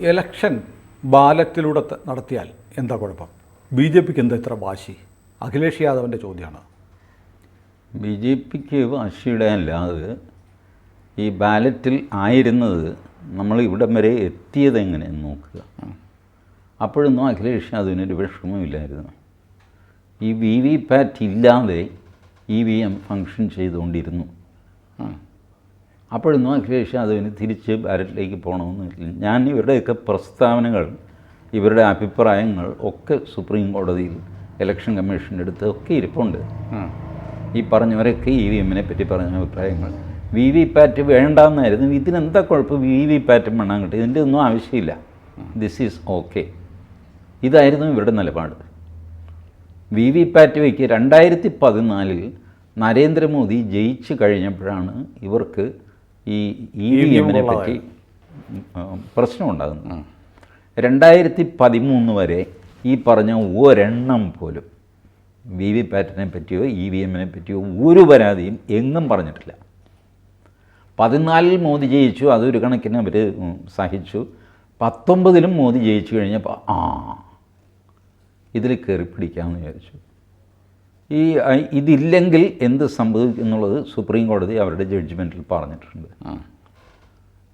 Election ബാലറ്റിലൂടെ നടത്തിയാൽ എന്താ കുഴപ്പം? ബി ജെ പിക്ക് എന്താ ഇത്ര വാശി? അഖിലേഷ് യാദവിന്റെ ചോദ്യമാണ്. ബി ജെ പിക്ക് വാശിയുടെ അല്ലാതെ ഈ ബാലറ്റിൽ ആയിരുന്നത് നമ്മൾ ഇവിടം വരെ എത്തിയത് എങ്ങനെയെന്ന് നോക്കുക. അപ്പോഴൊന്നും അഖിലേഷ് യാദവിനൊരു വിഷമമില്ലായിരുന്നു ഈ വി വി പാറ്റ് ഇല്ലാതെ ഇ വി എം ഫങ്ഷൻ ചെയ്തുകൊണ്ടിരുന്നു. അപ്പോഴൊന്നും അഖിലേഷ് യാദവിന് തിരിച്ച് ബാലറ്റിലേക്ക് പോകണമെന്നില്ല ഞാൻ ഇവരുടെയൊക്കെ പ്രസ്താവനകൾ ഇവരുടെ അഭിപ്രായങ്ങൾ ഒക്കെ സുപ്രീം കോടതിയിൽ ഇലക്ഷൻ കമ്മീഷന്റെ അടുത്ത് ഒക്കെ ഇരിപ്പുണ്ട്. ഈ പറഞ്ഞവരൊക്കെ ഇ വി എമ്മിനെ പറ്റി പറഞ്ഞ അഭിപ്രായങ്ങൾ. വി വി പാറ്റ് വേണ്ടാന്നായിരുന്നു. ഇതിനെന്താ കുഴപ്പം? വി വി പാറ്റ് വേണം കിട്ടും. ഇതിന്റെ ഒന്നും ആവശ്യമില്ല. ദിസ് ഈസ് ഓക്കെ ഇതായിരുന്നു ഇവരുടെ നിലപാട്. വി വി പാറ്റ് വയ്ക്ക് രണ്ടായിരത്തി പതിനാലിൽ നരേന്ദ്രമോദി ജയിച്ചു കഴിഞ്ഞപ്പോഴാണ് ഇവർക്ക് ഈ ഇ വി എമ്മിനെ പറ്റി പ്രശ്നമുണ്ടാകുന്നു. രണ്ടായിരത്തി പതിമൂന്ന് വരെ ഈ പറഞ്ഞ ഒരെണ്ണം പോലും വി വി പാറ്റിനെ പറ്റിയോ ഇ വി എമ്മിനെ പറ്റിയോ ഒരു പരാതിയും എങ്ങും പറഞ്ഞിട്ടില്ല. പതിനാലിൽ മോദി ജയിച്ചു അതൊരു കണക്കിന് അവർ സഹിച്ചു. പത്തൊമ്പതിലും മോദി ജയിച്ചു കഴിഞ്ഞപ്പോൾ ആ ഇതിൽ കയറി പിടിക്കാമെന്ന് വിചാരിച്ചു. ഈ ഇതില്ലെങ്കിൽ എന്ത് സംഭവിക്കും എന്നുള്ളത് സുപ്രീം കോടതി അവരുടെ ജഡ്ജ്മെന്റിൽ പറഞ്ഞിട്ടുണ്ട്.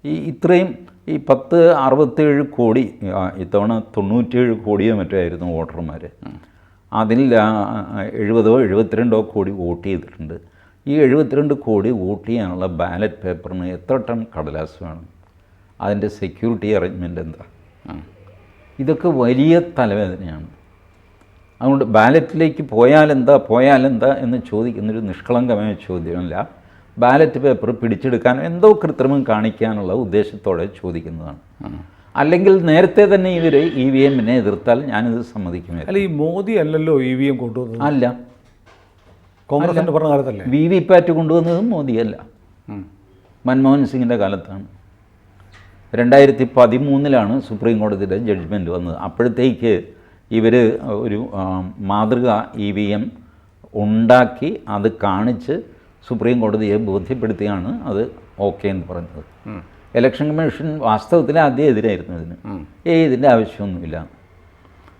ഈ ഇത്രയും ഈ പത്ത് അറുപത്തേഴ് കോടി ഇത്തവണ തൊണ്ണൂറ്റേഴ് കോടിയോ മറ്റോ ആയിരുന്നു വോട്ടർമാർ അതിൽ എഴുപതോ എഴുപത്തിരണ്ടോ കോടി വോട്ട് ചെയ്തിട്ടുണ്ട്. ഈ എഴുപത്തിരണ്ട് കോടി വോട്ട് ചെയ്യാനുള്ള ബാലറ്റ് പേപ്പറിന് എത്ര ടൺ കടലാസ് വേണം? അതിന്റെ സെക്യൂരിറ്റി അറേഞ്ച്മെന്റ് എന്താ? ഇതൊക്കെ വലിയ തലവേദനയാണ്. അതുകൊണ്ട് ബാലറ്റിലേക്ക് പോയാലെന്താ പോയാലെന്താ എന്ന് ചോദിക്കുന്നൊരു നിഷ്കളങ്കമായ ചോദ്യമല്ല. ബാലറ്റ് പേപ്പർ പിടിച്ചെടുക്കാനോ എന്തോ കൃത്രിമം കാണിക്കാനുള്ള ഉദ്ദേശത്തോടെ ചോദിക്കുന്നതാണ്. അല്ലെങ്കിൽ നേരത്തെ തന്നെ ഇവർ ഇ വി എമ്മിനെ എതിർത്താൽ ഞാനിത് സമ്മതിക്കുമായിരുന്നു അല്ല ഈ മോദി അല്ലല്ലോ ഇ വി എം കൊണ്ടുവന്നത്? അല്ല. കോൺഗ്രസിന്റെ പറഞ്ഞ കാലത്തല്ലേ? വി വി പാറ്റ് കൊണ്ടുവന്നതും മോദിയല്ല. മൻമോഹൻ സിംഗിന്റെ കാലത്താണ്. രണ്ടായിരത്തി പതിമൂന്നിലാണ് സുപ്രീം കോടതിയുടെ ജഡ്ജ്മെന്റ് വന്നത്. അപ്പോഴത്തേക്ക് ഇവർ ഒരു മാതൃക ഇ വി എം ഉണ്ടാക്കി അത് കാണിച്ച് സുപ്രീം കോടതിയെ ബോധ്യപ്പെടുത്തിയാണ് അത് ഓക്കെ എന്ന് പറഞ്ഞത് ഇലക്ഷൻ കമ്മീഷൻ വാസ്തവത്തിൽ ആദ്യം എതിരായിരുന്നു ഇതിന്. ഏ ഇതിന്റെ ആവശ്യമൊന്നുമില്ല.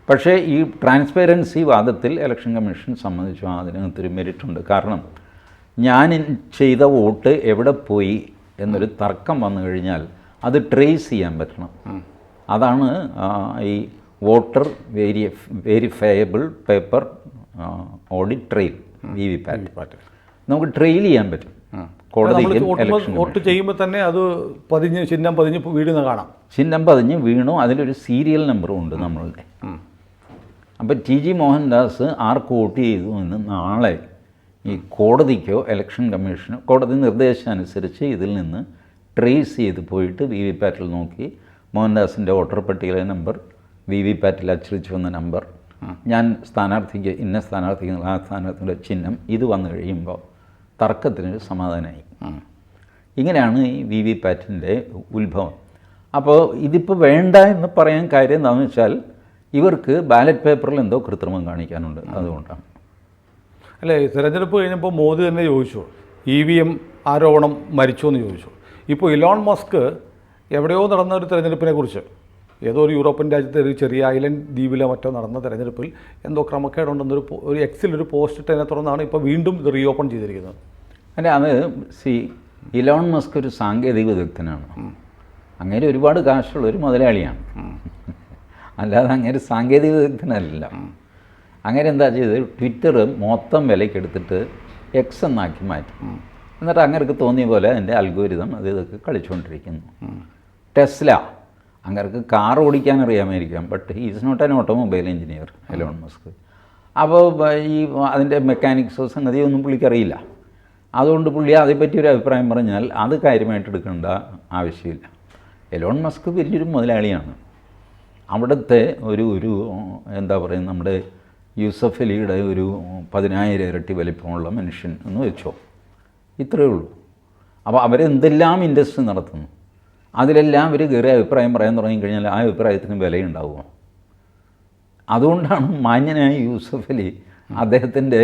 പക്ഷേ ഈ ട്രാൻസ്പെറൻസി വാദത്തിൽ ഇലക്ഷൻ കമ്മീഷൻ സമ്മതിച്ചു. അതിനകത്തൊരു മെറിറ്റ് ഉണ്ട്. കാരണം ഞാൻ ചെയ്ത വോട്ട് എവിടെ പോയി എന്നൊരു തർക്കം വന്നു കഴിഞ്ഞാൽ അത് ട്രേസ് ചെയ്യാൻ പറ്റണം. അതാണ് ഈ voter veri verifiable paper audit trail V V pat. നമുക്ക് ട്രെയിൽ ചെയ്യാൻ പറ്റും. കോടതി വോട്ട് ചെയ്യുമ്പോൾ തന്നെ അത് പതിഞ്ഞ് ചിഹ്നം പതിഞ്ഞ് വീഴുന്ന കാണാം. ചിഹ്നം പതിഞ്ഞ് വീണു അതിലൊരു സീരിയൽ നമ്പറും ഉണ്ട് നമ്മളുടെ. അപ്പം ടി ജി മോഹൻദാസ് ആർക്ക് വോട്ട് ചെയ്തു എന്ന് നാളെ ഈ കോടതിക്കോ ഇലക്ഷൻ കമ്മീഷനോ കോടതി നിർദ്ദേശമനുസരിച്ച് ഇതിൽ നിന്ന് ട്രേസ് ചെയ്ത് പോയിട്ട് വി വി പാറ്റിൽ നോക്കി മോഹൻദാസിന്റെ വോട്ടർ പട്ടികയിലെ നമ്പർ വി വി പാറ്റിൽ അച്ചടിച്ചു വന്ന നമ്പർ. ഞാൻ സ്ഥാനാർത്ഥിക്ക് ഇന്ന സ്ഥാനാർത്ഥിക്ക് ആ സ്ഥാനാർത്ഥിയുടെ ചിഹ്നം ഇത് വന്നു കഴിയുമ്പോൾ തർക്കത്തിനൊരു സമാധാനമായി ഇങ്ങനെയാണ് ഈ വി വി പാറ്റിന്റെ ഉത്ഭവം. അപ്പോൾ ഇതിപ്പോൾ വേണ്ട എന്ന് പറയാൻ കാര്യം എന്താണെന്ന് വെച്ചാൽ ഇവർക്ക് ബാലറ്റ് പേപ്പറിൽ എന്തോ കൃത്രിമം കാണിക്കാനുണ്ട്. അതുകൊണ്ടാണ്. അല്ലേ തിരഞ്ഞെടുപ്പ് കഴിഞ്ഞപ്പോൾ മോദി തന്നെ ചോദിച്ചു. ഇ വി എം ആരോപണം മരിച്ചു എന്ന് ചോദിച്ചു. ഇപ്പോൾ ഇലോൺ മസ്ക് എവിടെയോ നടന്ന ഒരു തിരഞ്ഞെടുപ്പിനെ കുറിച്ച്. ഏതോ ഒരു യൂറോപ്യൻ രാജ്യത്തെ ഒരു ചെറിയ ഐലൻഡ് ദ്വീപിലെ മറ്റോ നടന്ന തെരഞ്ഞെടുപ്പിൽ എന്തോ ക്രമക്കേടുണ്ടെന്നൊരു ഒരു എക്സിൽ ഒരു പോസ്റ്റ് ഇട്ടതിനെ തുടർന്നാണ് ഇപ്പോൾ വീണ്ടും ഇത് റീ ഓപ്പൺ ചെയ്തിരിക്കുന്നത്. അല്ല അത് സി ഇലോൺ മസ്ക് ഒരു സാങ്കേതിക വിദഗ്ധനാണ്. അങ്ങനെ ഒരുപാട് കാശുള്ള ഒരു മുതലാളിയാണ്. അല്ലാതെ അങ്ങനെ സാങ്കേതിക വിദഗ്ധനല്ല. അങ്ങനെ എന്താ ചെയ്തത്? ട്വിറ്റർ മൊത്തം വിലക്കെടുത്തിട്ട് എക്സ് എന്നാക്കി മാറ്റി. എന്നിട്ട് അങ്ങനെ തോന്നിയ പോലെ അതിന്റെ അൽഗോരിതം അത് ഇതൊക്കെ കളിച്ചുകൊണ്ടിരിക്കുന്നു. ടെസ്ല അങ്ങർക്ക് കാർ ഓടിക്കാൻ അറിയാമായിരിക്കാം but is not an automobile engineer Elon Musk അപ്പോൾ ഈ അതിന്റെ മെക്കാനിക്സോ സംഗതിയോ ഒന്നും പുള്ളിക്കറിയില്ല. അതുകൊണ്ട് പുള്ളി അതേപ്പറ്റി ഒരു അഭിപ്രായം പറഞ്ഞാൽ അത് കാര്യമായിട്ട് എടുക്കേണ്ട ആവശ്യമില്ല. എലോൺ മസ്ക് വലിയൊരു മുതലാളിയാണ്. അവിടുത്തെ ഒരു ഒരു എന്താ പറയുക നമ്മുടെ യൂസഫ് അലിയുടെ ഒരു പതിനായിരം ഇരട്ടി വലിപ്പമുള്ള മനുഷ്യൻ എന്ന് വെച്ചോ. ഇത്രയേ ഉള്ളൂ. അപ്പോൾ അവരെന്തെല്ലാം ഇൻഡസ്ട്രി നടത്തുന്നു? അതിലെല്ലാം ഇവർ കയറി അഭിപ്രായം പറയാൻ തുടങ്ങിക്കഴിഞ്ഞാൽ ആ അഭിപ്രായത്തിന് വിലയുണ്ടാവുമോ അതുകൊണ്ടാണ് മാന്യനായ യൂസഫ് അലി അദ്ദേഹത്തിന്റെ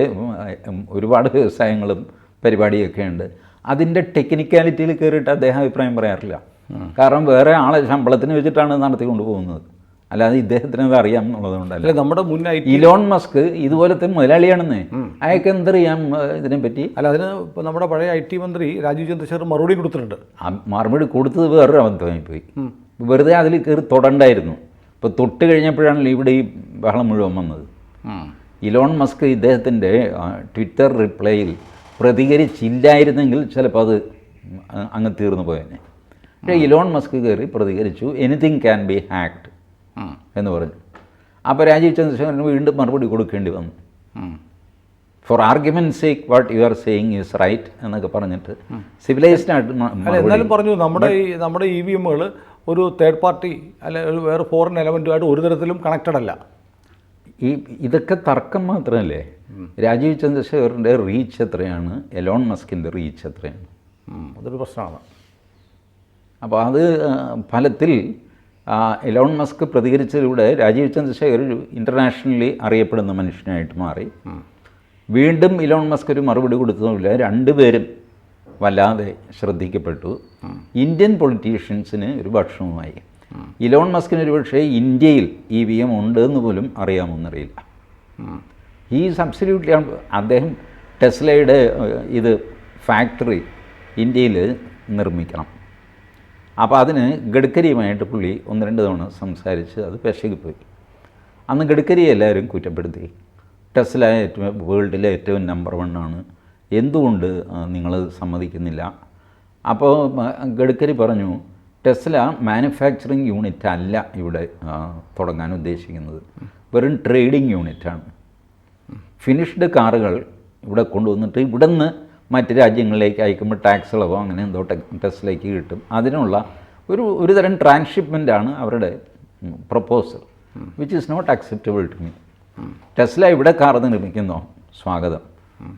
ഒരുപാട് വ്യവസായങ്ങളും പരിപാടിയൊക്കെ ഉണ്ട്. അതിന്റെ ടെക്നിക്കാലിറ്റിയിൽ കയറിയിട്ട് അദ്ദേഹം അഭിപ്രായം പറയാറില്ല. കാരണം വേറെ ആളെ ശമ്പളത്തിന് വെച്ചിട്ടാണ് നടത്തിക്കൊണ്ട് പോകുന്നത്. അല്ലാതെ ഇദ്ദേഹത്തിന് അത് അറിയാം എന്നുള്ളതുകൊണ്ടല്ല. അല്ലെ നമ്മുടെ മുൻ ഐ ഇലോൺ മസ്ക് ഇതുപോലത്തെ മുതലാളിയാണെന്ന്. അയാൾക്ക് എന്തറിയാം ഇതിനെ ഇതിനെപ്പറ്റി? അല്ല അതിന് ഇപ്പോൾ നമ്മുടെ പഴയ ഐ ടി മന്ത്രി രാജീവ് ചന്ദ്രശേഖർ മറുപടി കൊടുത്തിട്ടുണ്ട്. ആ മറുപടി കൊടുത്തത് വേറൊരു അബദ്ധമായി പോയി. വെറുതെ അതിൽ കയറി തൊടണ്ടായിരുന്നു. ഇപ്പോൾ തൊട്ട് കഴിഞ്ഞപ്പോഴാണല്ലോ ഇവിടെ ഈ ബഹളം മുഴുവൻ വന്നത്. ഇലോൺ മസ്ക് ഇദ്ദേഹത്തിന്റെ ട്വിറ്റർ റിപ്ലൈയിൽ പ്രതികരിച്ചില്ലായിരുന്നെങ്കിൽ ചിലപ്പോൾ അത് അങ്ങ് തീർന്നു പോയേനെ. പക്ഷേ ഇലോൺ മസ്ക് കയറി പ്രതികരിച്ചു. എനിത്തിങ് ക്യാൻ ബി ഹാക്ഡ് എന്ന് പറഞ്ഞു. അപ്പോൾ രാജീവ് ചന്ദ്രശേഖരന് വീണ്ടും മറുപടി കൊടുക്കേണ്ടി വന്നു. For argument sake what you are saying is right എന്നൊക്കെ പറഞ്ഞിട്ട് സിവിലൈസ്ഡ് ആയിട്ട് എന്നാലും പറഞ്ഞു നമ്മുടെ ഈ നമ്മുടെ ഇ വി എമ്മുകൾ ഒരു തേർഡ് പാർട്ടി അല്ലെ ഒരു വേറെ ഫോറിൻ എലമെന്റുമായിട്ട് ഒരു തരത്തിലും കണക്റ്റഡ് അല്ല. ഈ ഇതൊക്കെ തർക്കം മാത്രമല്ലേ? രാജീവ് ചന്ദ്രശേഖറിന്റെ റീച്ച് എത്രയാണ്? എലോൺ മസ്കിന്റെ റീച്ച് എത്രയാണ്? അതൊരു പ്രശ്നമാണ്. അപ്പോൾ അത് ഫലത്തിൽ എലോൺ മസ്ക് പ്രതികരിച്ചതിലൂടെ രാജീവ് ചന്ദ്രശേഖർ ഒരു ഇന്റർനാഷണലി അറിയപ്പെടുന്ന മനുഷ്യനായിട്ട് മാറി. വീണ്ടും ഇലോൺ മസ്ക് ഒരു മറുപടി കൊടുത്തതുമില്ല. രണ്ടുപേരും വല്ലാതെ ശ്രദ്ധിക്കപ്പെട്ടു. ഇന്ത്യൻ പൊളിറ്റീഷ്യൻസിന് ഒരു ഭക്ഷണവുമായി. ഇലോൺ മസ്കിന് ഒരു പക്ഷേ ഇന്ത്യയിൽ ഇ വി എം ഉണ്ട് എന്ന് പോലും അറിയാമെന്നറിയില്ല. ഈ സബ്സിഡ്യൂട്ട്ലി അദ്ദേഹം ടെസ്ലയുടെ ഇത് ഫാക്ടറി ഇന്ത്യയിൽ നിർമ്മിക്കണം. അപ്പോൾ അതിന് ഗഡ്കരിയുമായിട്ട് പുള്ളി ഒന്ന് രണ്ട് തവണ സംസാരിച്ച് അത് പോയി അന്ന് ഗഡ്കരിയെ എല്ലാവരും കുറ്റപ്പെടുത്തി. ടെസ്ല ഏറ്റവും വേൾഡിലെ ഏറ്റവും നമ്പർ വൺ ആണ് എന്തുകൊണ്ട് നിങ്ങൾ സമ്മതിക്കുന്നില്ല? അപ്പോൾ ഗഡ്കരി പറഞ്ഞു ടെസ്ല മാനുഫാക്ചറിങ് യൂണിറ്റ് അല്ല ഇവിടെ തുടങ്ങാൻ ഉദ്ദേശിക്കുന്നത്. വെറും ട്രേഡിംഗ് യൂണിറ്റാണ്. ഫിനിഷ്ഡ് കാറുകൾ ഇവിടെ കൊണ്ടുവന്നിട്ട് ഇവിടുന്ന് മറ്റ് രാജ്യങ്ങളിലേക്ക് അയക്കുമ്പോൾ ടാക്സ് ഇളവോ അങ്ങനെ എന്തോ ടെസ്റ്റിലേക്ക് കിട്ടും. അതിനുള്ള ഒരു ഒരു തരം ട്രാൻസ്ഷിപ്മെന്റാണ് ആണ് അവരുടെ proposal which is not acceptable to me Tesla ഇവിടെ കാർ നിർമ്മിക്കുന്നോ? സ്വാഗതം.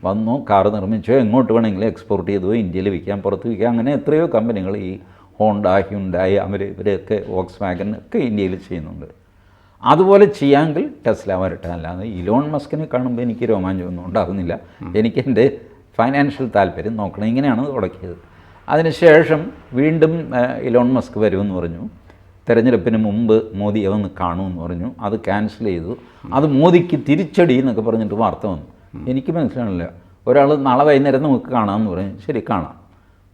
വന്നു കാർ നിർമ്മിച്ചോ എങ്ങോട്ട് വേണമെങ്കിലും എക്സ്പോർട്ട് ചെയ്തോ ഇന്ത്യയിൽ വിൽക്കാം പുറത്ത് വിൽക്കാം അങ്ങനെ എത്രയോ കമ്പനികൾ ഈ ഹോണ്ട ഹ്യുണ്ടായി അവർ ഇവരെയൊക്കെ വോക്സ് വാഗൻ ഒക്കെ ഇന്ത്യയിൽ ചെയ്യുന്നുണ്ട്. അതുപോലെ ചെയ്യാമെങ്കിൽ ടെസ്ല വരട്ടെ. അല്ലാതെ ഇലോൺ മസ്കിനെ കാണുമ്പോൾ എനിക്ക് രോമാഞ്ചമൊന്നും ഉണ്ടാകുന്നില്ല. എനിക്ക് എന്റെ ഫൈനാൻഷ്യൽ താല്പര്യം നോക്കണം. ഇങ്ങനെയാണ് തുടക്കിയത്. അതിനുശേഷം വീണ്ടും ഇലോൺ മസ്ക് വരുമെന്ന് പറഞ്ഞു. തെരഞ്ഞെടുപ്പിന് മുമ്പ് മോദിയെ വന്ന് കാണുമെന്ന് പറഞ്ഞു. അത് ക്യാൻസൽ ചെയ്തു. അത് മോദിക്ക് തിരിച്ചടി എന്നൊക്കെ പറഞ്ഞിട്ട് വാർത്ത വന്നു. എനിക്ക് മനസ്സിലാണില്ല ഒരാൾ നാളെ വൈകുന്നേരം നമുക്ക് കാണാമെന്ന് പറഞ്ഞു. ശരി കാണാം.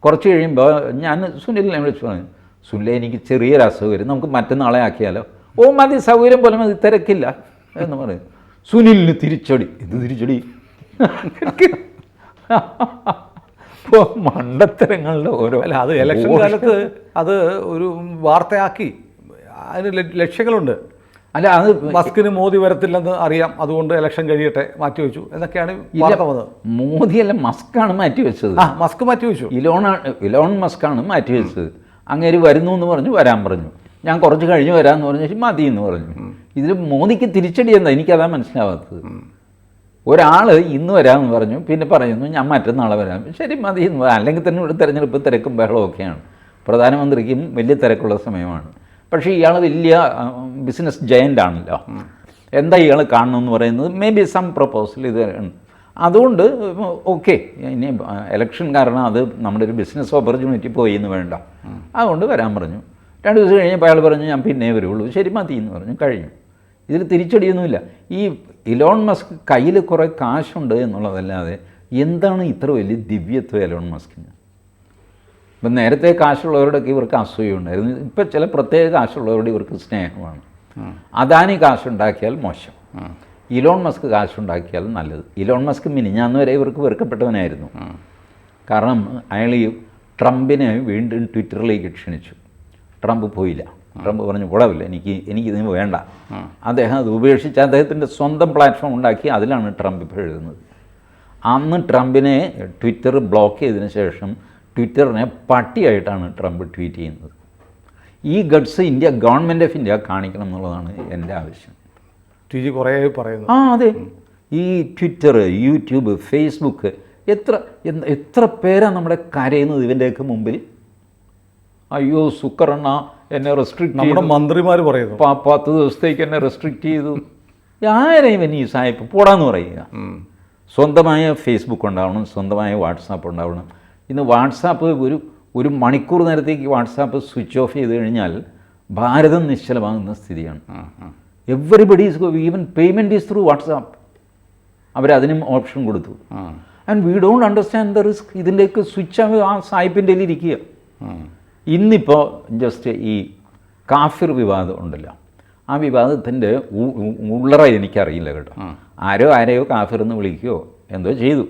കുറച്ച് കഴിയുമ്പോൾ ഞാൻ സുനിലിനെ വിളിച്ച് പറഞ്ഞു. സുനിലെ എനിക്ക് ചെറിയൊരു അസൗകര്യം. നമുക്ക് മറ്റന്നാളെ ആക്കിയാലോ? ഓ മതി സൗകര്യം പോലെ മതി തിരക്കില്ല എന്ന് പറയും സുനിലിന് തിരിച്ചടി. ഇത് തിരിച്ചടി? ഇപ്പോൾ മണ്ടത്തരങ്ങളുടെ ഓരോ അല്ല അത് ഇലക്ഷൻ കാലത്ത് അത് ഒരു വാർത്തയാക്കി. അതിന് ലക്ഷ്യങ്ങളുണ്ട്. അല്ല അത് മസ്കിന് മോദി വരത്തില്ലെന്ന് അറിയാം. അതുകൊണ്ട് ഇലക്ഷൻ കഴിയട്ടെ മാറ്റിവെച്ചു എന്നൊക്കെയാണ് വാർത്ത വന്നത്. മോദിയല്ല മസ്കാണ് മാറ്റി വെച്ചത് ആ മസ്ക് മാറ്റിവെച്ചു. ഇലോൺ ഇലോൺ മസ്കാണ് മാറ്റി വെച്ചത് അങ്ങേര് വരുന്നു എന്ന് പറഞ്ഞു വരാൻ പറഞ്ഞു. ഞാൻ കുറച്ച് കഴിഞ്ഞ് വരാമെന്ന് പറഞ്ഞു മതി എന്ന് പറഞ്ഞു ഇതിൽ മോദിക്ക് തിരിച്ചടി എന്താ? എനിക്കതാ മനസ്സിലാവാത്തത്. ഒരാൾ ഇന്ന് വരാമെന്ന് പറഞ്ഞു പിന്നെ പറയുന്നു ഞാൻ മറ്റന്നാളെ വരാം. ശരി മതി അല്ലെങ്കിൽ തന്നെ ഇവിടെ തിരഞ്ഞെടുപ്പ് തിരക്കും ബഹളമൊക്കെയാണ് പ്രധാനമന്ത്രിക്കും വലിയ തിരക്കുള്ള സമയമാണ്. പക്ഷേ ഇയാൾ വലിയ ബിസിനസ് ജയന്റ് ആണല്ലോ. എന്താ ഇയാൾ കാണണമെന്ന് പറയുന്നത്? മേ ബി സം പ്രപ്പോസൽ ഇത് അതുകൊണ്ട് ഓക്കെ ഇനി എലക്ഷൻ കാരണം അത് നമ്മുടെ ഒരു ബിസിനസ് ഓപ്പർച്യൂണിറ്റി പോയി എന്ന് വേണ്ട. അതുകൊണ്ട് വരാൻ പറഞ്ഞു. രണ്ട് ദിവസം കഴിഞ്ഞപ്പോൾ അയാൾ പറഞ്ഞു ഞാൻ പിന്നെ വരുള്ളൂ. ശരി മതി എന്ന് പറഞ്ഞു കഴിഞ്ഞു. ഇതിൽ തിരിച്ചടിയൊന്നുമില്ല. ഈ ഇലോൺ മസ്ക് കയ്യിൽ കുറേ കാശുണ്ട് എന്നുള്ളതല്ലാതെ എന്താണ് ഇത്ര വലിയ ദിവ്യത്വം എലോൺ മസ്കിന്? ഇപ്പം നേരത്തെ കാശുള്ളവരോടൊക്കെ ഇവർക്ക് അസൂയുണ്ടായിരുന്നു ഇപ്പം ചില പ്രത്യേക കാശുള്ളവരോട് ഇവർക്ക് സ്നേഹമാണ്. അദാനി കാശുണ്ടാക്കിയാൽ മോശം. ഇലോൺ മസ്ക് കാശുണ്ടാക്കിയാൽ നല്ലത്. ഇലോൺ മസ്ക് മിനിഞ്ഞാന്ന് വരെ ഇവർക്ക് വെറുക്കപ്പെട്ടവനായിരുന്നു. കാരണം അയാൾ ഈ ട്രംപിനെ വീണ്ടും ട്വിറ്ററിലേക്ക് ക്ഷണിച്ചു. ട്രംപ് പോയില്ല. ട്രംപ് പറഞ്ഞു കൂടാവില്ല എനിക്ക് എനിക്ക് ഇതിന് വേണ്ട. അദ്ദേഹം അത് ഉപേക്ഷിച്ച് അദ്ദേഹത്തിന്റെ സ്വന്തം പ്ലാറ്റ്ഫോം ഉണ്ടാക്കി അതിലാണ് ട്രംപ് ഇപ്പോൾ എഴുതുന്നത്. അന്ന് ട്രംപിനെ ട്വിറ്റർ ബ്ലോക്ക് ചെയ്തതിന് ശേഷം ട്വിറ്ററിനെ പട്ടിയായിട്ടാണ് ട്രംപ് ട്വീറ്റ് ചെയ്യുന്നത്. ഈ guts India government of India കാണിക്കണം എന്നുള്ളതാണ് എന്റെ ആവശ്യം. കുറേ പറയുന്നു. ആ അതെ. ഈ ട്വിറ്റർ യൂട്യൂബ് ഫേസ്ബുക്ക് എത്ര എത്ര പേരാണ് നമ്മുടെ കരയുന്നത് ഇവന്റെയൊക്കെ മുമ്പിൽ? അയ്യോ സുക്കറണ്ണ എന്നെ റെസ്ട്രിക്ട് നമ്മുടെ മന്ത്രിമാർ പറയുന്നു. പത്ത് ദിവസത്തേക്ക് എന്നെ റെസ്ട്രിക്റ്റ് ചെയ്തു. ആരെയും ഇനി ഈ സായിപ്പ് പോടാന്ന് പറയുക. സ്വന്തമായ ഫേസ്ബുക്ക് ഉണ്ടാവണം സ്വന്തമായ വാട്സാപ്പ് ഉണ്ടാവണം. ഇന്ന് വാട്സാപ്പ് ഒരു ഒരു മണിക്കൂർ നേരത്തേക്ക് വാട്സാപ്പ് സ്വിച്ച് ഓഫ് ചെയ്ത് കഴിഞ്ഞാൽ ഭാരതം നിശ്ചലമാകുന്ന സ്ഥിതിയാണ്. Everybody is even payment is through WhatsApp അവരതിനും option കൊടുത്തു. And we don't understand the risk ഇതിന്റെയൊക്കെ സ്വിച്ച് ആ സായിപ്പിന്റെ ഇരിക്കുക ഇന്നിപ്പോൾ ജസ്റ്റ് ഈ കാഫിർ വിവാദം ഉണ്ടല്ലോ. ആ വിവാദത്തിന്റെ ഉള്ളറ എനിക്കറിയില്ല കേട്ടോ. ആരോ ആരെയോ കാഫിർ എന്ന് വിളിക്കുകയോ എന്തോ ചെയ്തു.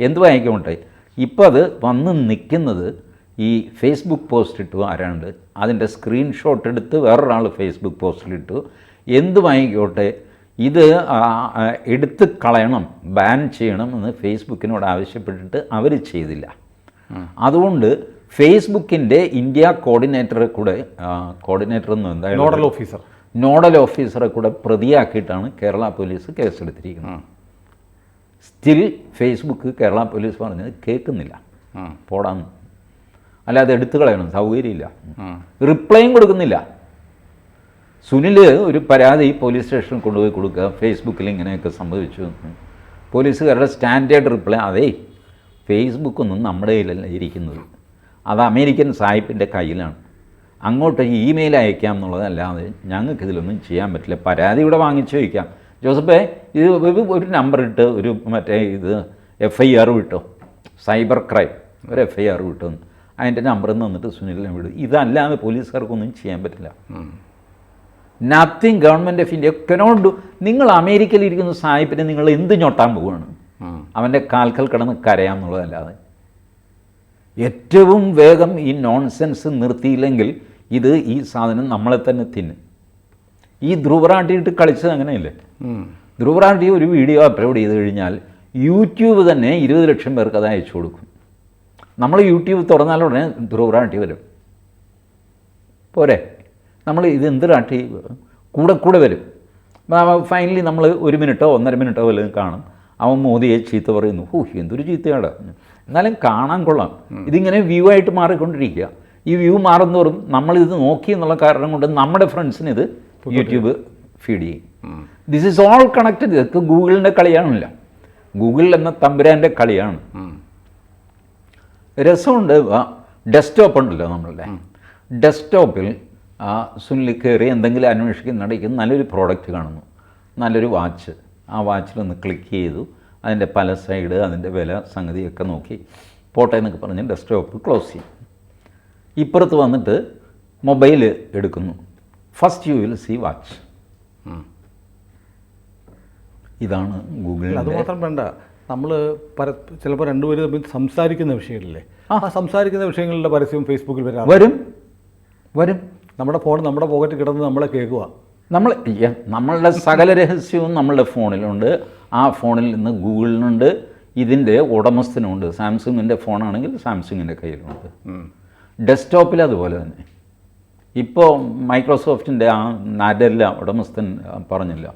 എന്ത് വായിക്കോട്ടെ ഇപ്പോൾ അത് വന്ന് നിൽക്കുന്നത് ഈ ഫേസ്ബുക്ക് പോസ്റ്റ് ഇട്ടു ആരാണ്ട്? അതിന്റെ സ്ക്രീൻഷോട്ട് എടുത്ത് വേറൊരാൾ ഫേസ്ബുക്ക് പോസ്റ്റിലിട്ടു എന്ത് വാങ്ങിക്കോട്ടെ? ഇത് എടുത്ത് കളയണം ബാൻ ചെയ്യണം എന്ന് ഫേസ്ബുക്കിനോട് ആവശ്യപ്പെട്ടിട്ട് അവർ ചെയ്തില്ല. അതുകൊണ്ട് ഫേസ്ബുക്കിന്റെ ഇന്ത്യ കോർഡിനേറ്ററെ കൂടെ കോർഡിനേറ്റർ എന്ന് എന്തായാലും നോഡൽ ഓഫീസർ നോഡൽ ഓഫീസറെ കൂടെ പ്രതിയാക്കിയിട്ടാണ് കേരള പോലീസ് കേസെടുത്തിരിക്കുന്നത്. സ്റ്റിൽ ഫേസ്ബുക്ക് കേരള പോലീസ് പറഞ്ഞത് കേൾക്കുന്നില്ല. പോടാന്ന്. അല്ലാതെ എടുത്തു കളയണം സൗകര്യമില്ല. റിപ്ലൈയും കൊടുക്കുന്നില്ല. സുനിൽ ഒരു പരാതി പോലീസ് സ്റ്റേഷനിൽ കൊണ്ടുപോയി കൊടുക്കുക ഫേസ്ബുക്കിൽ ഇങ്ങനെയൊക്കെ സംഭവിച്ചു. പോലീസുകാരുടെ സ്റ്റാൻഡേർഡ് റിപ്ലൈ അതേ ഫേസ്ബുക്കൊന്നും നമ്മുടെ കയ്യിലല്ല ഇരിക്കുന്നത്. അത് അമേരിക്കൻ സാഹിബിന്റെ കയ്യിലാണ്. അങ്ങോട്ട് ഇമെയിൽ അയക്കാം എന്നുള്ളതല്ലാതെ ഞങ്ങൾക്ക് ഇതിലൊന്നും ചെയ്യാൻ പറ്റില്ല. പരാതി ഇവിടെ വാങ്ങിച്ചു വയ്ക്കാം. ജോസഫേ ഇത് ഒരു- നമ്പർ ഇട്ട് ഒരു മറ്റേ ഇത് എഫ് ഐ ആർ വിട്ടോ? സൈബർ ക്രൈം ഒരു എഫ് ഐ ആർ വിട്ടോ? അതിന്റെ നമ്പർ തന്നിട്ട് സുനിലിനെ വിടും. ഇതല്ലാതെ പോലീസുകാർക്കൊന്നും ചെയ്യാൻ പറ്റില്ല. Nothing government of India cannot do നിങ്ങൾ അമേരിക്കയിൽ ഇരിക്കുന്ന സായിപ്പിനെ നിങ്ങൾ എന്ത് ഞൊട്ടാൻ പോവുകയാണ്? അവന്റെ കാൽക്കൽ കിടന്ന് കരയാമെന്നുള്ളതല്ലാതെ ഏറ്റവും വേഗം ഈ നോൺസെൻസ് നിർത്തിയില്ലെങ്കിൽ ഇത് ഈ സാധനം നമ്മളെ തന്നെ തിന്നും. ഈ ധ്രുവറാട്ടിയിട്ട് കളിച്ചത് അങ്ങനെയല്ലേ? ധ്രുവറാട്ടി ഒരു വീഡിയോ അപ്ലോഡ് ചെയ്ത് കഴിഞ്ഞാൽ യൂട്യൂബ് തന്നെ ഇരുപത് ലക്ഷം പേർക്ക് അത് അയച്ചു കൊടുക്കും. നമ്മൾ യൂട്യൂബ് തുറന്നാൽ ഉടനെ ധ്രുവറാട്ടി വരും. പോരെ? നമ്മൾ ഇത് എന്ത് റാട്ടി കൂടെ കൂടെ വരും. ഫൈനലി നമ്മൾ ഒരു മിനിറ്റോ ഒന്നര മിനിറ്റോ വല്ലതും കാണും. അവൻ മോദിയെ ചീത്ത പറയുന്നു. ഓ എന്തൊരു ചീത്തയാണ് എന്നാലും കാണാൻ കൊള്ളാം. ഇതിങ്ങനെ വ്യൂ ആയിട്ട് മാറിക്കൊണ്ടിരിക്കുക. ഈ വ്യൂ മാറുന്നതോറും നമ്മളിത് നോക്കി എന്നുള്ള കാരണം കൊണ്ട് നമ്മുടെ ഫ്രണ്ട്സിന് ഇത് യൂട്യൂബ് ഫീഡ് ചെയ്യും. ദിസ് ഈസ് ഓൾ കണക്റ്റഡ് ഇതൊക്കെ ഗൂഗിളിന്റെ കളിയാണില്ല. ഗൂഗിൾ എന്ന തമ്പുരാന്റെ കളിയാണ്. രസമുണ്ട്. ഡെസ്ക്ടോപ്പ് ഉണ്ടല്ലോ നമ്മളുടെ. ഡെസ്ക്ടോപ്പിൽ ആ സുനിൽ കയറി എന്തെങ്കിലും അന്വേഷിക്കുന്നിടയ്ക്ക് നല്ലൊരു പ്രോഡക്റ്റ് കാണുന്നു. നല്ലൊരു വാച്ച് ആ വാച്ചിൽ ഒന്ന് ക്ലിക്ക് ചെയ്തു. അതിന്റെ പല സൈഡ് അതിന്റെ വില സംഗതിയൊക്കെ നോക്കി. പോട്ടെ എന്നൊക്കെ പറഞ്ഞ് ഡെസ്ക്ടോപ്പ് ക്ലോസ് ചെയ്യും ഇപ്പുറത്ത് വന്നിട്ട് മൊബൈൽ എടുക്കുന്നു. First you will see watch ഇതാണ് അത് ഗൂഗിളിന്റെ മാത്രം വേണ്ട. നമ്മൾ പര ചിലപ്പോൾ രണ്ടുപേരും തമ്മിൽ സംസാരിക്കുന്ന വിഷയങ്ങളില്ലേ? ആ. സംസാരിക്കുന്ന വിഷയങ്ങളുടെ പരസ്യം ഫേസ്ബുക്കിൽ വരാം വരും. വരും. നമ്മുടെ ഫോൺ നമ്മുടെ പോക്കറ്റ് കിടന്ന് നമ്മളെ കേൾക്കുക നമ്മൾ നമ്മളുടെ സകല രഹസ്യവും നമ്മളുടെ ഫോണിലുണ്ട്. ആ ഫോണിൽ നിന്ന് ഗൂഗിളിനുണ്ട്. ഇതിന്റെ ഉടമസ്ഥനുണ്ട്. സാംസങ്ങിന്റെ ഫോണാണെങ്കിൽ സാംസങ്ങിന്റെ കയ്യിലുണ്ട്. ഡെസ്ക്ടോപ്പിൽ അതുപോലെ തന്നെ. ഇപ്പോൾ മൈക്രോസോഫ്റ്റിന്റെ ആ നാരല്ല ഉടമസ്ഥൻ പറഞ്ഞില്ല.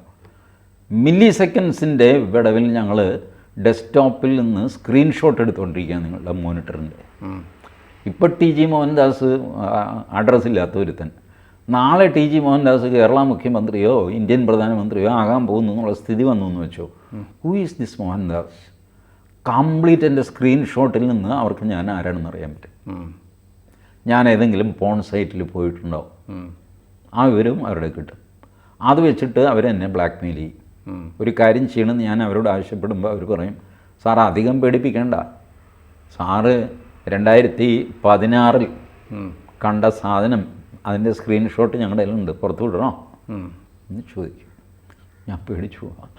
മില്ലി സെക്കൻഡ്സിന്റെ വിടവിൽ ഞങ്ങൾ ഡെസ്ക്ടോപ്പിൽ നിന്ന് സ്ക്രീൻഷോട്ട് എടുത്തുകൊണ്ടിരിക്കുകയാണ് നിങ്ങളുടെ മോണിറ്ററിന്റെ. ഇപ്പോൾ ടി ജി മോഹൻദാസ് അഡ്രസ്സില്ലാത്ത ഒരുത്തൻ. നാളെ ടി ജി മോഹൻദാസ് കേരള മുഖ്യമന്ത്രിയോ ഇന്ത്യൻ പ്രധാനമന്ത്രിയോ ആകാൻ പോകുന്നു എന്നുള്ള സ്ഥിതി വന്നു എന്ന് വെച്ചോ? Who is this Mohandas? Complete എന്റെ സ്ക്രീൻഷോട്ടിൽ നിന്ന് അവർക്ക് ഞാൻ ആരാണെന്ന് അറിയാൻ പറ്റും. ഞാൻ ഏതെങ്കിലും പോൺ സൈറ്റിൽ പോയിട്ടുണ്ടോ? ആ വിവരവും അവരുടെ കിട്ടും. അത് വെച്ചിട്ട് അവരെന്നെ ബ്ലാക്ക് മെയിൽ ചെയ്യും. ഒരു കാര്യം ചെയ്യണമെന്ന് ഞാൻ അവരോട് ആവശ്യപ്പെടുമ്പോൾ അവർ പറയും സാർ അധികം പേടിപ്പിക്കേണ്ട. സാറ് രണ്ടായിരത്തി പതിനാറിൽ കണ്ട സാധനം അതിന്റെ സ്ക്രീൻഷോട്ട് ഞങ്ങളുടെ കയ്യിലുണ്ട്. പുറത്തു വിടണോ? എന്ന് ചോദിക്കും. ഞാൻ പേടിച്ചു പോകാം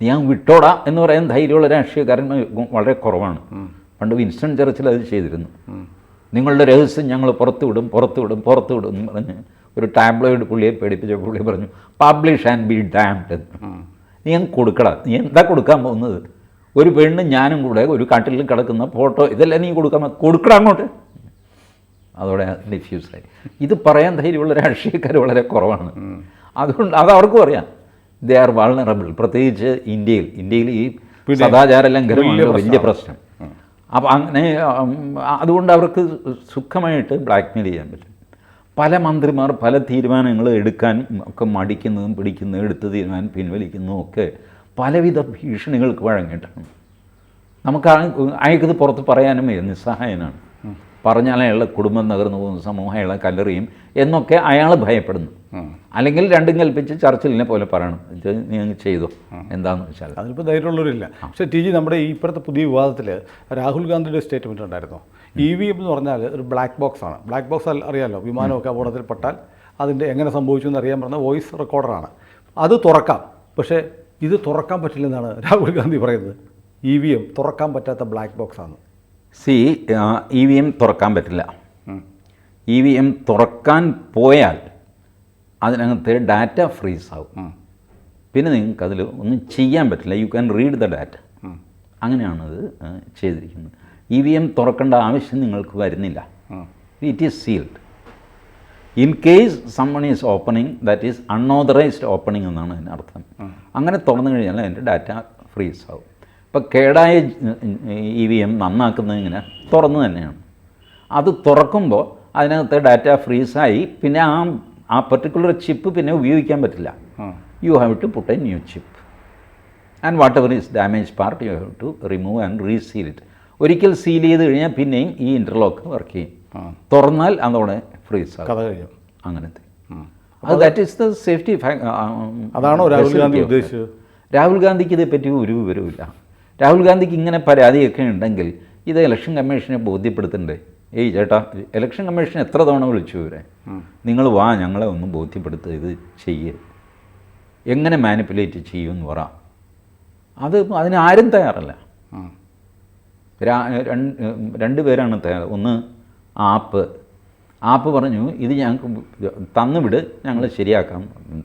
നീ ഞാൻ വിട്ടോടാ എന്ന് പറയാൻ ധൈര്യമുള്ള രാഷ്ട്രീയക്കാരൻ വളരെ കുറവാണ്. പണ്ട് വിൻസ്റ്റൺ ചർച്ചിൽ അത് ചെയ്തിരുന്നു. നിങ്ങളുടെ രഹസ്യം ഞങ്ങൾ പുറത്തു വിടും പുറത്തു വിടും പുറത്തു വിടും എന്ന് പറഞ്ഞ് ഒരു ടാബ്ലോയിഡ് പുള്ളിയെ പേടിപ്പിച്ച പുള്ളി പറഞ്ഞു പബ്ലിഷ് ആൻഡ് ബി ഡാംഡ് നീ ഞാൻ കൊടുക്കടാ. നീ എന്താ കൊടുക്കാൻ പോകുന്നത്? ഒരു പെണ്ണ് ഞാനും കൂടെ ഒരു കാട്ടിൽ കിടക്കുന്ന ഫോട്ടോ ഇതെല്ലാം നീ കൊടുക്കാൻ കൊടുക്കട അങ്ങോട്ട്. അതോടെ ഡിഫ്യൂസായി ഇത് പറയാൻ ധൈര്യമുള്ള രാഷ്ട്രീയക്കാർ വളരെ കുറവാണ്. അതുകൊണ്ട് അത് അവർക്കും അറിയാം. ദേ ആർ വാൾണറബിൾ പ്രത്യേകിച്ച് ഇന്ത്യയിൽ. ഇന്ത്യയിൽ ഈ സദാചാര ലംഘനമാണ് വലിയ പ്രശ്നം. അപ്പോൾ അങ്ങനെ അതുകൊണ്ട് അവർക്ക് സുഖമായിട്ട് ബ്ലാക്ക്മെയിൽ ചെയ്യാൻ പറ്റും. പല മന്ത്രിമാർ പല തീരുമാനങ്ങൾ എടുക്കാൻ ഒക്കെ മടിക്കുന്നതും പിടിക്കുന്നതും എടുത്ത് തീരുമാനം പിൻവലിക്കുന്നതും ഒക്കെ പലവിധ ഭീഷണികൾക്ക് വഴങ്ങിയിട്ടാണ്. നമുക്ക് അയക്കത് പുറത്ത് പറയാനും നിസ്സഹായനാണ്. പറഞ്ഞാൽ അയാളുടെ കുടുംബം തകർന്നു പോകുന്ന സമൂഹം അയാളെ കല്ലെറിയും എന്നൊക്കെ അയാൾ ഭയപ്പെടുന്നു. അല്ലെങ്കിൽ രണ്ടും കൽപ്പിച്ച് ചർച്ചിലിനെ പോലെ പറയണം ഇത് നീ അങ്ങ് ചെയ്തോ എന്താണെന്ന് വെച്ചാൽ. അതിലിപ്പോൾ ധൈര്യമുള്ളവരില്ല. പക്ഷേ ടി ജി നമ്മുടെ ഈ ഇപ്പോഴത്തെ പുതിയ വിവാദത്തിൽ രാഹുൽ ഗാന്ധിയുടെ സ്റ്റേറ്റ്മെന്റ് ഉണ്ടായിരുന്നു. ഇ വി എം എന്ന് പറഞ്ഞാൽ ഒരു ബ്ലാക്ക് ബോക്സ് ആണ്. ബ്ലാക്ക് ബോക്സ് അറിയാമല്ലോ വിമാനമൊക്കെ അപകടത്തിൽ പെട്ടാൽ അതിന്റെ എങ്ങനെ സംഭവിച്ചു എന്ന് അറിയാൻ പറഞ്ഞ വോയിസ് റെക്കോർഡറാണ് അത് തുറക്കാം. പക്ഷേ ഇത് തുറക്കാൻ പറ്റില്ലെന്നാണ് രാഹുൽ ഗാന്ധി പറയുന്നത്. ഇ വി എം തുറക്കാൻ പറ്റാത്ത ബ്ലാക്ക് ബോക്സാണ് സി ഇ വി എം തുറക്കാൻ പറ്റില്ല. ഇ വി എം തുറക്കാൻ പോയാൽ അതിനകത്ത് ഡാറ്റ ഫ്രീസ് ആവും പിന്നെ നിങ്ങൾക്ക് അതിൽ ഒന്നും ചെയ്യാൻ പറ്റില്ല. You can read the data അങ്ങനെയാണത് ചെയ്തിരിക്കുന്നത്. ഇ വി എം തുറക്കേണ്ട ആവശ്യം നിങ്ങൾക്ക് വരുന്നില്ല. It is sealed in case summon is opening that is unauthorised opening എന്നാണ് അതിന്റെ അർത്ഥം. അങ്ങനെ തുറന്നു കഴിഞ്ഞാൽ അതിന്റെ ഡാറ്റ ഫ്രീസ് ആവും ഇപ്പോൾ കേടായ ഇ വി എം നന്നാക്കുന്നത് ഇങ്ങനെ തുറന്നു തന്നെയാണ്. അത് തുറക്കുമ്പോൾ അതിനകത്ത് ഡാറ്റ ഫ്രീസായി പിന്നെ ആ ആ പെർട്ടിക്കുലർ ചിപ്പ് പിന്നെ ഉപയോഗിക്കാൻ പറ്റില്ല. You have to put a new chip and whatever is damage part you have to remove and reseal it ഒരിക്കൽ സീൽ ചെയ്ത് കഴിഞ്ഞാൽ പിന്നെയും ഈ ഇന്റർലോക്ക് വർക്ക് ചെയ്യും. തുറന്നാൽ അതോടെ ഫ്രീസ് ആകും അങ്ങനത്തെ. അത് ദാറ്റ് ഈസ് ദ സേഫ്റ്റി അതാണോ രാഹുൽ ഗാന്ധി ഉദ്ദേശിച്ചത്? രാഹുൽ ഗാന്ധിക്ക് ഇതേപ്പറ്റി ഒരു വിവരവുമില്ല. രാഹുൽ ഗാന്ധിക്ക് ഇങ്ങനെ പരാതിയൊക്കെ ഉണ്ടെങ്കിൽ ഇത് ഇലക്ഷൻ കമ്മീഷനെ ബോധ്യപ്പെടുത്തണ്ടേ? ഏയ് ചേട്ടാ ഇലക്ഷൻ കമ്മീഷൻ എത്ര തവണ വിളിച്ചു ഇവരെ? നിങ്ങൾ വാ ഞങ്ങളെ ഒന്ന് ബോധ്യപ്പെടുത്തുക ഇത് ചെയ്യുക എങ്ങനെ മാനിപ്പുലേറ്റ് ചെയ്യുമെന്ന് പറ. അത് അതിന് ആരും തയ്യാറല്ല. രണ്ട് പേരാണ് തയ്യാറ്. ഒന്ന് ആപ്പ്. ആപ്പ് പറഞ്ഞു ഇത് ഞങ്ങൾക്ക് തന്നുവിട് ഞങ്ങൾ ശരിയാക്കാം.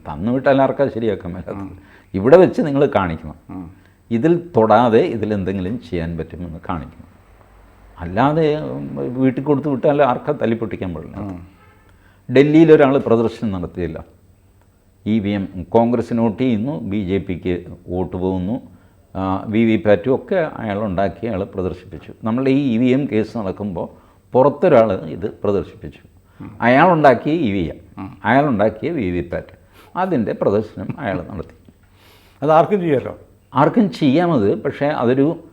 തന്നുവിട്ട് എല്ലാവർക്കും ശരിയാക്കാൻ മേലാത്ത ഇവിടെ വെച്ച് നിങ്ങൾ കാണിക്കണം. ഇതിൽ തൊടാതെ ഇതിലെന്തെങ്കിലും ചെയ്യാൻ പറ്റുമെന്ന് കാണിക്കണം അല്ലാതെ വീട്ടിൽ കൊടുത്തു വിട്ടാൽ ആർക്കാ തല്ലിപ്പൊട്ടിക്കാൻ പാടില്ല. ഡൽഹിയിൽ ഒരാൾ പ്രദർശനം നടത്തിയില്ല. ഇ വി എം കോൺഗ്രസ്സിന് വോട്ട് ചെയ്യുന്നു ബി ജെ പിക്ക് വോട്ട് പോകുന്നു വി വി പാറ്റും ഒക്കെ അയാൾ ഉണ്ടാക്കി അയാൾ പ്രദർശിപ്പിച്ചു. നമ്മളുടെ ഈ ഇ വി എം കേസ് നടക്കുമ്പോൾ പുറത്തൊരാൾ ഇത് പ്രദർശിപ്പിച്ചു. അയാളുണ്ടാക്കിയ ഇ വി എം അയാളുണ്ടാക്കിയ വി വി പാറ്റ്. അതിന്റെ പ്രദർശനം അയാൾ നടത്തി. അത് ആർക്കും ചെയ്യാമല്ലോ ആർക്കും ചെയ്യാമത് പക്ഷേ അതൊരു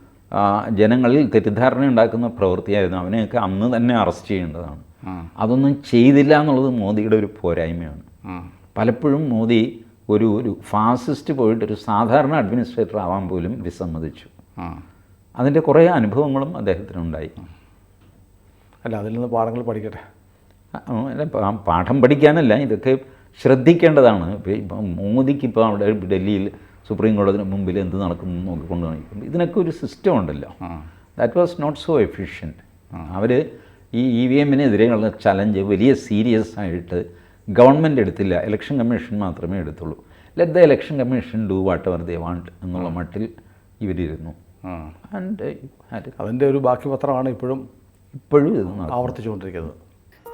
ജനങ്ങളിൽ തെറ്റിദ്ധാരണ ഉണ്ടാക്കുന്ന പ്രവൃത്തിയായിരുന്നു. അവനെയൊക്കെ അന്ന് തന്നെ അറസ്റ്റ് ചെയ്യേണ്ടതാണ്. അതൊന്നും ചെയ്തില്ല എന്നുള്ളത് മോദിയുടെ ഒരു പോരായ്മയാണ്. പലപ്പോഴും മോദി ഒരു ഒരു ഫാസിസ്റ്റ് പോയിട്ട് ഒരു സാധാരണ അഡ്മിനിസ്ട്രേറ്റർ ആവാൻ പോലും വിസമ്മതിച്ചു. അതിന്റെ കുറേ അനുഭവങ്ങളും അദ്ദേഹത്തിനുണ്ടായി. അല്ല അതിൽ നിന്ന് പാഠങ്ങൾ പഠിക്കട്ടെ? പാഠം പഠിക്കാനല്ല ഇതൊക്കെ ശ്രദ്ധിക്കേണ്ടതാണ്. മോദിക്ക് ഇപ്പോൾ അവിടെ ഡൽഹിയിൽ സുപ്രീം കോടതിന് മുമ്പിൽ എന്ത് നടക്കുന്നു നോക്കി നോക്കിക്കൊണ്ട് കാണിക്കും ഇതിനൊക്കെ ഒരു സിസ്റ്റം ഉണ്ടല്ലോ. That was not so efficient അവർ ഈ ഇ വി എമ്മിനെതിരെയുള്ള ചലഞ്ച് വലിയ സീരിയസ് ആയിട്ട് ഗവൺമെന്റ് എടുത്തില്ല. ഇലക്ഷൻ കമ്മീഷൻ മാത്രമേ എടുത്തുള്ളൂ. Let the election commission do whatever they want എന്നുള്ള മട്ടിൽ ഇവരിരുന്നു. ആൻഡ് അതിന്റെ ഒരു ബാക്കി പത്രമാണ് ഇപ്പോഴും ഇപ്പോഴും ഇത് ആവർത്തിച്ചുകൊണ്ടിരിക്കുന്നത്.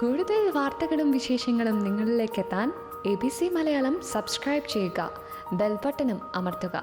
കൂടുതൽ വാർത്തകളും വിശേഷങ്ങളും നിങ്ങളിലേക്ക് എത്താൻ A B C Malayalam subscribe ചെയ്യുക. ബെൽബട്ടനും അമർത്തുക